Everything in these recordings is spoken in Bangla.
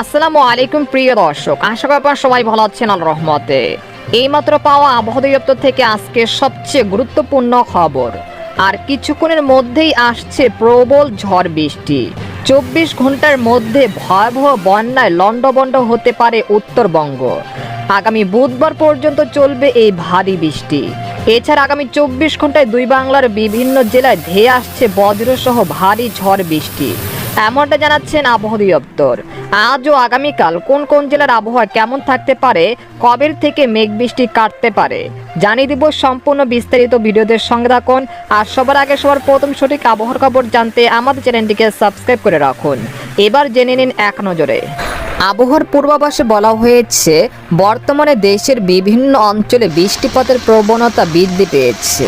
আসসালামু আলাইকুম প্রিয় দর্শক, আশা করি আপনারা সবাই ভালো আছেন আল রহমতে। এইমাত্র পাওয়া আবহাওয়া দপ্তর থেকে আজকে সবচেয়ে গুরুত্বপূর্ণ খবর। আর কিছুক্ষণের মধ্যেই আসছে প্রবল ঝড় বৃষ্টি। চব্বিশ ঘণ্টার মধ্যে ভয়াবহ বন্যায় লণ্ডভণ্ড হতে পারে উত্তরবঙ্গ। আগামী বুধবার পর্যন্ত চলবে এই ভারী বৃষ্টি। এছাড়া আগামী চব্বিশ ঘন্টায় দুই বাংলার বিভিন্ন জেলায় ধেয়ে আসছে বজ্রসহ ভারী ঝড় বৃষ্টি। এমনটা জানাচ্ছেন আবহাওয়া দপ্তর। আজ ও আগামীকাল কোন কোন জেলার আবহাওয়া কেমন থাকতে পারে কবের থেকে মেঘ বৃষ্টি কাটতে পারে, জানিয়ে দিব সম্পূর্ণ বিস্তারিত ভিডিওদের সঙ্গে থাকুন। আর সবার আগে সবার প্রথম সঠিক আবহাওয়ার খবর জানতে আমাদের চ্যানেলটিকে সাবস্ক্রাইব করে রাখুন। এবার জেনে নিন এক নজরে। আবহাওয়ার পূর্বাভাসে বলা হয়েছে, বর্তমানে দেশের বিভিন্ন অঞ্চলে বৃষ্টিপাতের প্রবণতা বৃদ্ধি পেয়েছে।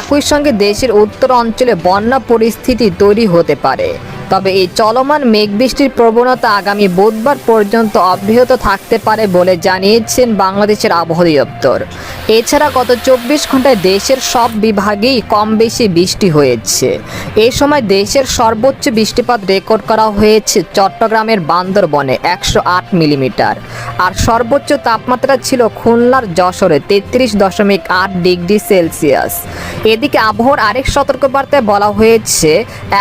একই সঙ্গে দেশের উত্তর অঞ্চলে বন্যা পরিস্থিতি তৈরি হতে পারে। তবে এই চলমান মেঘ বৃষ্টির প্রবণতা আগামী বুধবার পর্যন্ত অব্যাহত থাকতে পারে বলে জানিয়েছেন বাংলাদেশের আবহাওয়া দপ্তর। এছাড়া গত চব্বিশ ঘন্টায় দেশের সব বিভাগেই কম বেশি বৃষ্টি হয়েছে। এই সময় দেশের সর্বোচ্চ বৃষ্টিপাত রেকর্ড করা হয়েছে চট্টগ্রামের বান্দরবনে একশো আট মিলিমিটার। আর সর্বোচ্চ তাপমাত্রা ছিল খুলনার যশোরে তেত্রিশ দশমিক আট ডিগ্রি সেলসিয়াস। এদিকে আবহাওয়ার আরেক সতর্কবার্তায় বলা হয়েছে,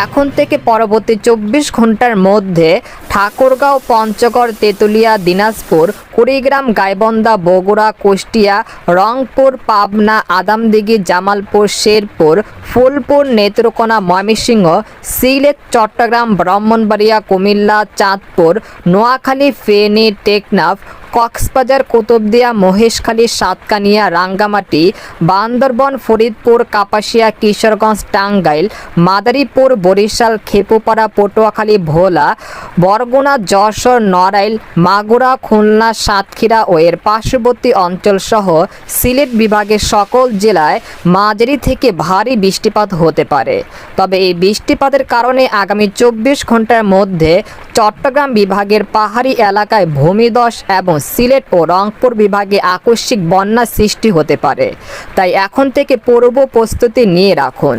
এখন থেকে পরবর্তী চব্বিশ ঘণ্টার মধ্যে ঠাকুরগাঁও, পঞ্চগড়, তেঁতুলিয়া, দিনাজপুর, কুড়িগ্রাম গাইবন্দা বগুড়া, কুষ্টিয়া, রংপুর, পাবনা, আদামদিঘি, জামালপুর, শেরপুর, ফুলপুর, নেত্রকোনা, ময়মনসিংহ, সিলেট, চট্টগ্রাম, ব্রাহ্মণবাড়িয়া, কুমিল্লা, চাঁদপুর, নোয়াখালী, ফেনী, টেকনাফ কক্সবাজার, কুতুবদিয়া, মহেশখালী, সাতকানিয়া, রাঙ্গামাটি, বান্দরবন, ফরিদপুর, কাপাসিয়া, কিশোরগঞ্জ, টাঙ্গাইল, মাদারীপুর, বরিশাল, খেপুপাড়া, পটুয়াখালী, ভোলা, বরগুনা, যশোর, নড়াইল, মাগুরা, খুলনা, সাতক্ষীরা ও এর পার্শ্ববর্তী অঞ্চল সহ সিলেট বিভাগের সকল জেলায় মাঝারি থেকে ভারী বৃষ্টিপাত হতে পারে। তবে এই বৃষ্টিপাতের কারণে আগামী চব্বিশ ঘণ্টার মধ্যে চট্টগ্রাম বিভাগের পাহাড়ি এলাকায় ভূমিধস এবং সিলেট ও রংপুর বিভাগে আকস্মিক বন্যা সৃষ্টি হতে পারে। তাই এখন থেকে পূর্ব প্রস্তুতি নিয়ে রাখুন।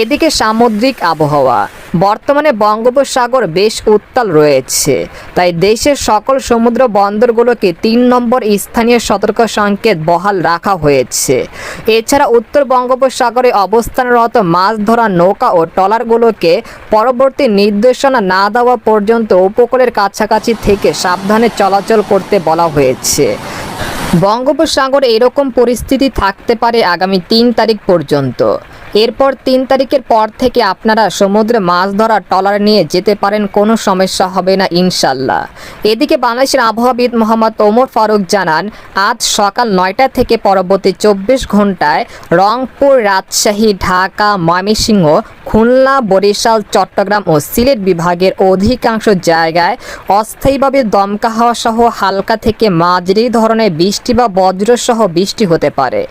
এদিকে সামুদ্রিক আবহাওয়া। বর্তমানে বঙ্গোপসাগর বেশ উত্তাল রয়েছে। তাই দেশের সকল সমুদ্র বন্দরগুলোকে তিন নম্বর স্থানীয় সতর্ক সংকেত বহাল রাখা হয়েছে। এছাড়া উত্তর বঙ্গোপসাগরে অবস্থানরত মাছ ধরা নৌকা ও ট্রলারগুলোকে পরবর্তী নির্দেশনা না দেওয়া পর্যন্ত উপকূলের কাছাকাছি থেকে সাবধানে চলাচল করতে বলা হয়েছে। বঙ্গোপসাগরে এরকম পরিস্থিতি থাকতে পারে আগামী তিন তারিখ পর্যন্ত। এরপর তিন তারিখের পর থেকে আপনারা সমুদ্রে মাছ ধরা টলার নিয়ে যেতে পারেন, কোনো সমস্যা হবে না, ইনশাল্লাহ। এদিকে বাংলাদেশের আবহাওয়াবিদ মোহাম্মদ ওমর ফারুক জানান, আজ সকাল নয়টা থেকে পরবর্তী চব্বিশ ঘন্টায় রংপুর, রাজশাহী, ঢাকা, ময়মনসিংহ খুলনা, বরিশাল, চট্টগ্রাম ও সিলেট বিভাগের অধিকাংশ জায়গায় অস্থায়ীভাবে দমকা হাওয়া সহ হালকা থেকে মাঝারি ধরনের বৃষ্টি বা বজ্রসহ বৃষ্টি হতে পারে।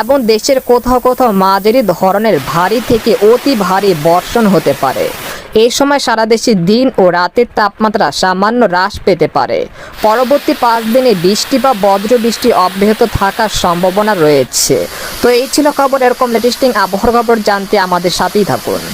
এবং দেশের কোথাও কোথাও মাঝারি ধরনের ভারী থেকে অতি ভারী বর্ষণ হতে পারে। এই সময় সারা দেশে দিন ও রাতের তাপমাত্রা সামান্য হ্রাস পেতে পারে। পরবর্তী পাঁচ দিনে বৃষ্টি বা বজ্র বৃষ্টি অব্যাহত থাকার সম্ভাবনা রয়েছে। তো এই ছিল খবর এরকম লেটেস্টিং আবহাওয়ার খবর জানতে আমাদের সাথেই থাকুন।